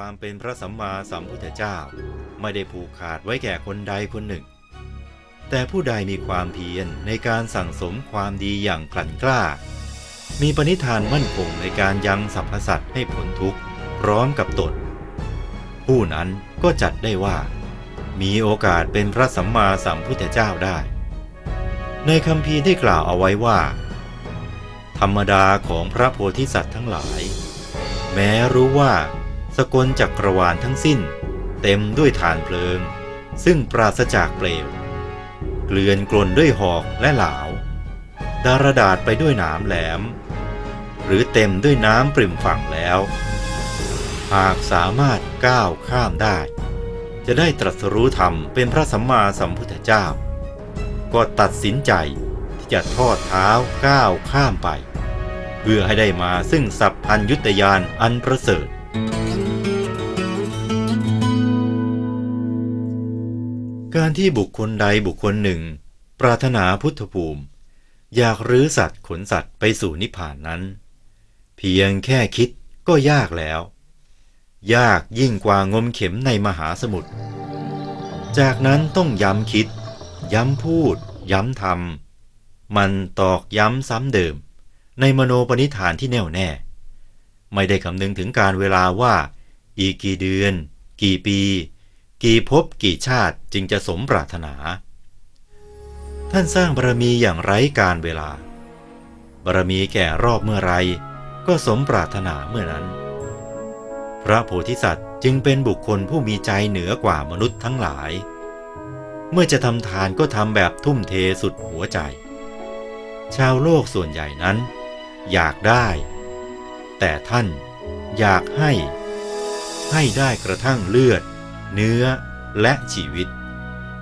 ความเป็นพระสัมมาสัมพุทธเจ้า ไม่ได้ผูกขาดไว้แก่คนใดคนหนึ่ง แต่ผู้ใดมีความเพียรในการสั่งสมความดีอย่างกลั่นกล้า มีปณิธานมั่นคงในการยังสรรพสัตว์ให้พ้นทุกข์พร้อมกับตนผู้นั้นก็จัดได้ว่า มีโอกาสเป็นพระสัมมาสัมพุทธเจ้าได้ ในคำพีได้กล่าวเอาไว้ว่า ธรรมดาของพระโพธิสัตว์ทั้งหลาย แม้รู้ว่า กลจักรวาลทั้งสิ้น เต็มด้วยฐานเพลิง ซึ่งปราศจากเปลว เกลื่อนกลนด้วยหอกและหลาว ดารดาษไปด้วยหนามแหลม หรือเต็มด้วยน้ำปริ่มฝั่งแล้ว หากสามารถก้าวข้ามได้ จะได้ตรัสรู้ธรรมเป็นพระสัมมาสัมพุทธเจ้า ก็ตัดสินใจที่จะทอดเท้าก้าวข้ามไป เพื่อให้ได้มาซึ่งสัพพัญยุตยานอันประเสริฐ การที่บุคคลใดบุคคลหนึ่ง ปรารถนาพุทธภูมิ อยากรื้อสัตว์ขนสัตว์ไปสู่นิพพานนั้น เพียงแค่คิดก็ยากแล้ว ยากยิ่งกว่างมเข็มในมหาสมุทรจากนั้นต้องย้ำคิด ย้ำพูด ย้ำทำมันตอกย้ำซ้ำเดิม ในมโนปณิธานที่แน่วแน่ ไม่ได้คำนึงถึงการเวลาว่า อีกกี่เดือน กี่ปี กี่ภพกี่ชาติจึงจะสมปรารถนา ท่านสร้างบารมีอย่างไร้การเวลา บารมีแก่รอบเมื่อไรก็สมปรารถนาเมื่อนั้น พระโพธิสัตว์จึงเป็นบุคคลผู้มีใจเหนือกว่ามนุษย์ทั้งหลาย เมื่อจะทำทานก็ทำแบบทุ่มเทสุดหัวใจ ชาวโลกส่วนใหญ่นั้น อยากได้ แต่ท่านอยากให้ ให้ได้กระทั่งเลือด เนื้อและชีวิต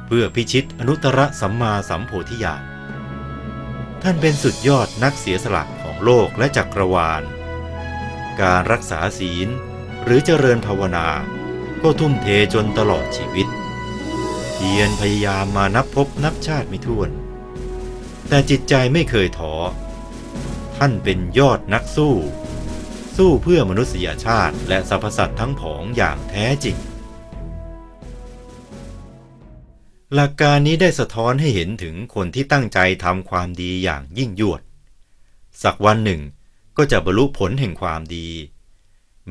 เพื่อพิชิตอนุตตรสัมมาสัมโพธิญาณท่านเป็นสุดยอดนักเสียสละของโลกและจักรวาล การรักษาศีลหรือเจริญภาวนา ก็ทุ่มเทจนตลอดชีวิต เพียรพยายามมานับพบนับชาติไม่ถ้วน แต่จิตใจไม่เคยท้อ ท่านเป็นยอดนักสู้ สู้เพื่อมนุษยชาติและสรรพสัตว์ทั้งผองอย่างแท้จริง หลักการนี้ได้สะท้อนให้เห็นถึงคนที่ตั้งใจทำความดีอย่างยิ่งยวด สักวันหนึ่งก็จะบรรลุผลแห่งความดี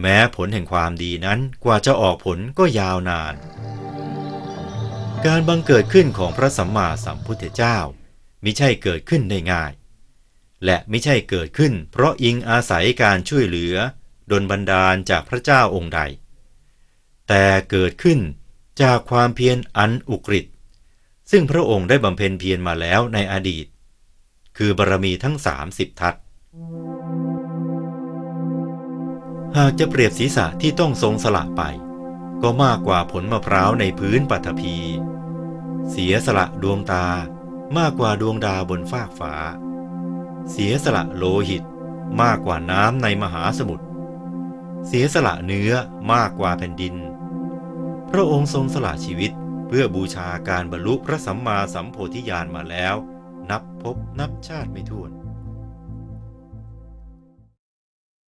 แม้ผลแห่งความดีนั้นกว่าจะออกผลก็ยาวนาน การบังเกิดขึ้นของพระสัมมาสัมพุทธเจ้ามิใช่เกิดขึ้นได้ง่าย และไม่ใช่เกิดขึ้น เพราะอิงอาศัยการช่วยเหลือดลบันดาลจากพระเจ้าองค์ใด แต่เกิดขึ้นจากความเพียรอันอุกฤษ ซึ่งพระองค์ได้บำเพ็ญเพียรมาแล้วในอดีต คือบารมีทั้งสามสิบทัศหากจะเปรียบศีรษะที่ต้องทรงสละไป ก็มากกว่าผลมะพร้าวในพื้นปัทภีเสียสละดวงตามากกว่าดวงดาวบนฟากฟ้า เสียสละโลหิตมากกว่าน้ำในมหาสมุทร เสียสละเนื้อมากกว่าแผ่นดิน พระองค์ทรงสละชีวิต เพื่อบูชาการบรรลุพระสัมมาสัมโพธิญาณมาแล้ว นับพบนับชาติไม่ถ้วน